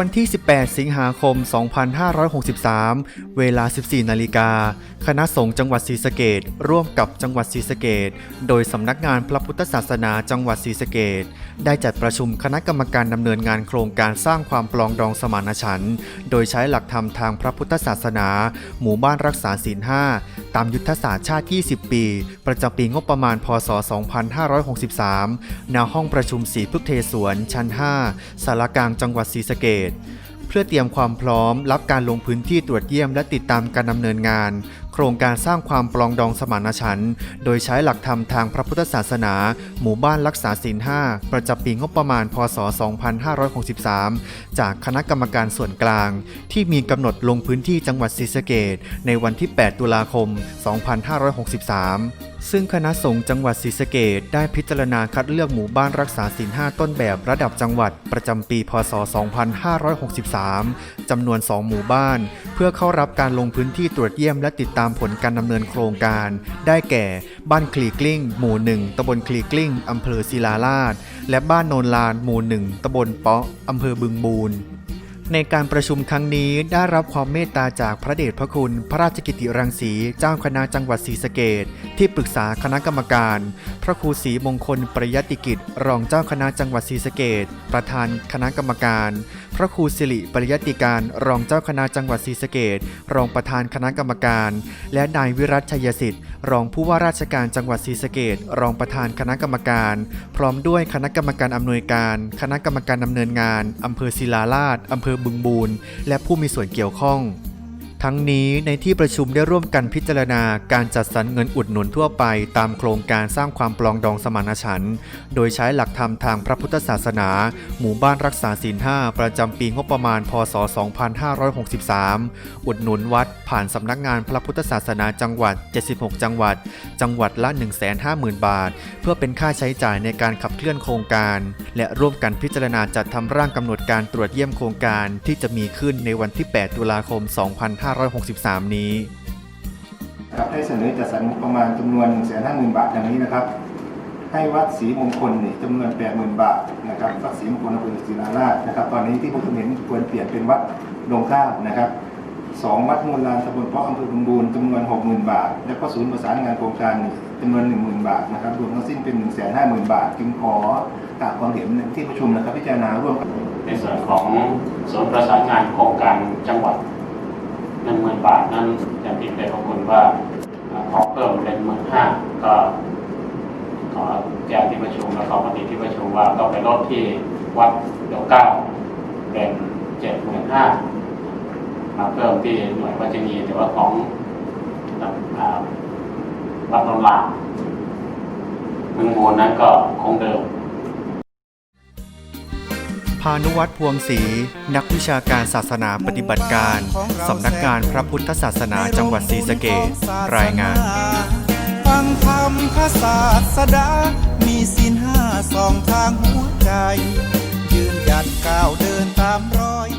วันที่ 18 สิงหาคม 2563 เวลา 14 นาฬิกา คณะสงฆ์จังหวัดศรีสะเกดร่วมกับจังหวัดศรีสะเกดโดยสำนักงานพระพุทธศาสนาจังหวัดศรีสะเกดได้จัดประชุมคณะกรรมการดำเนินงานโครงการสร้างความปลองดองสมานฉันท์โดยใช้หลักธรรมทางพระพุทธศาสนา หมู่บ้านรักษาศีล5 ตามยุทธศาสตร์ชาติ 20 ปี ประจำปีงบประมาณ พศ 2563 ณ ห้องประชุมศรีพฤกษ์เทสวน ชั้น 5 สารกลางจังหวัดศรีสะเกดเพื่อเตรียมความพร้อมรับการลงพื้นที่ตรวจเยี่ยมและติดตามการดำเนินงาน โครงการสร้างความปลองดองสมานฉันท์โดยใช้หลักธรรมทางพระพุทธศาสนา หมู่บ้านรักษาศีล5ประจำปีงบประมาณ พศ 2563 จากคณะกรรมการส่วนกลาง ที่มีกำหนดลงพื้นที่จังหวัดศรีสะเกษในวันที่ 8 ตุลาคม 2563ซึ่งคณะสงฆ์จังหวัดศรีสะเกษได้พิจารณาคัดเลือกหมู่บ้านรักษาศีล5ต้นแบบระดับจังหวัดประจำปี พศ 2563 จำนวน 2 หมู่บ้าน เพื่อเข้ารับการลงพื้นที่ตรวจเยี่ยมและติดตามามผลการดำเนินโครงการ ได้แก่ บ้านคลีกลิ้ง หมู่1ตำบลคลีกลิ้งอำเภอศิลาลาด และบ้านโนนลาน หมู่1ตำบลเปาะอำเภอบึงบูร ในการประชุมครั้งนี้ได้รับความเมตตาจากพระเดชพระคุณ พระราชกิติรังสีเจ้าคณะจังหวัดศรีสะเกดที่ปรึกษาคณะกรรมการ พระครูศรีมงคลปริยติกิจ รองเจ้าคณะจังหวัดศรีสะเกดประธานคณะกรรมการ พระครูสิริปริยติการ รองเจ้าคณะจังหวัดศรีสะเกดรองประธานคณะกรรมการ และนายวิรัตชัยสิทธิ์รองผู้ว่าราชการจังหวัดศรีสะเกดรองประธานคณะกรรมการ พร้อมด้วยคณะกรรมการอำนวยการ คณะกรรมการดำเนินงานอำเภอศิลาลาดอำเภอบึงบูรและผู้มีส่วนเกี่ยวข้อง ทั้งนี้ในที่ประชุมได้ร่วมกันพิจารณาการจัดสรรเงินอุดหนุนทั่วไป ตามโครงการสร้างความปลองดองสมานฉันท์โดยใช้หลักธรรมทางพระพุทธศาสนา หมู่บ้านรักษาศีล5ประจำปีงบประมาณ พศ 2563 อุดหนุนวัดผ่านสำนักงานพระพุทธศาสนาจังหวัด 76 จังหวัด จังหวัดละ 150,000 บาท เพื่อเป็นค่าใช้จ่ายในการขับเคลื่อนโครงการ และร่วมกันพิจารณาจัดทำร่างกำหนดการตรวจเยี่ยมโครงการที่จะมีขึ้นในวันที่ 8 ตุลาคม 2 5 2563 นี้ ครับได้เสนอจัดสรรงบประมาณจำนวน 1 5 0 0 0 0 บาทดังนี้นะครับ ให้วัดศรีมงคลนี่จำนวน 80,000 บาทนะครับวัดศรีมงคลอำเภอศรีราราชนะครับ ตอนนี้ที่ผมเห็นควรเปลี่ยนเป็นวัดดงข้าวนะครับสองวัดมูลลานตำบลเพาะอำเภอบึงบูรจำนวน 60,000 บาท แล้วก็ศูนย์ประสานงานโครงการนี่จำนวน 10,000 บาทนะครับรวมทั้งสิ้นเป็น 150,000 บาท จึงขอกราบความเห็นในที่ประชุมนะครับพิจารณาร่วมกับในส่วนของศูนย์ประสานงานโครงการจังหวัด หนึ่งหมื่นบาทนั้นอย่างที่ได้ขอบคุณว่าขอเพิ่มเป็นหมื่นห้าก็ขอแจ้งที่ประชุมและขอปฏิที่ประชุมว่าก็ไปลดที่วัดเดียวเก้าเป็นเจ็ดหมื่นห้ามาเพิ่มที่หน่วยวัชนีแต่ว่าของวัดนนลาเมืองบูรนั้นก็คงเดิมานุวัตรพวงศรีนักวิชาการศาสนาปฏิบัติการ สำนักงานพระพุทธศาสนาจังหวัดศรีสะเกษรายงาน ฟังธรรมพระศาสดา มีสินห้าสองทางหัวใจ ยืนหยัดก้าวเดินตามรอย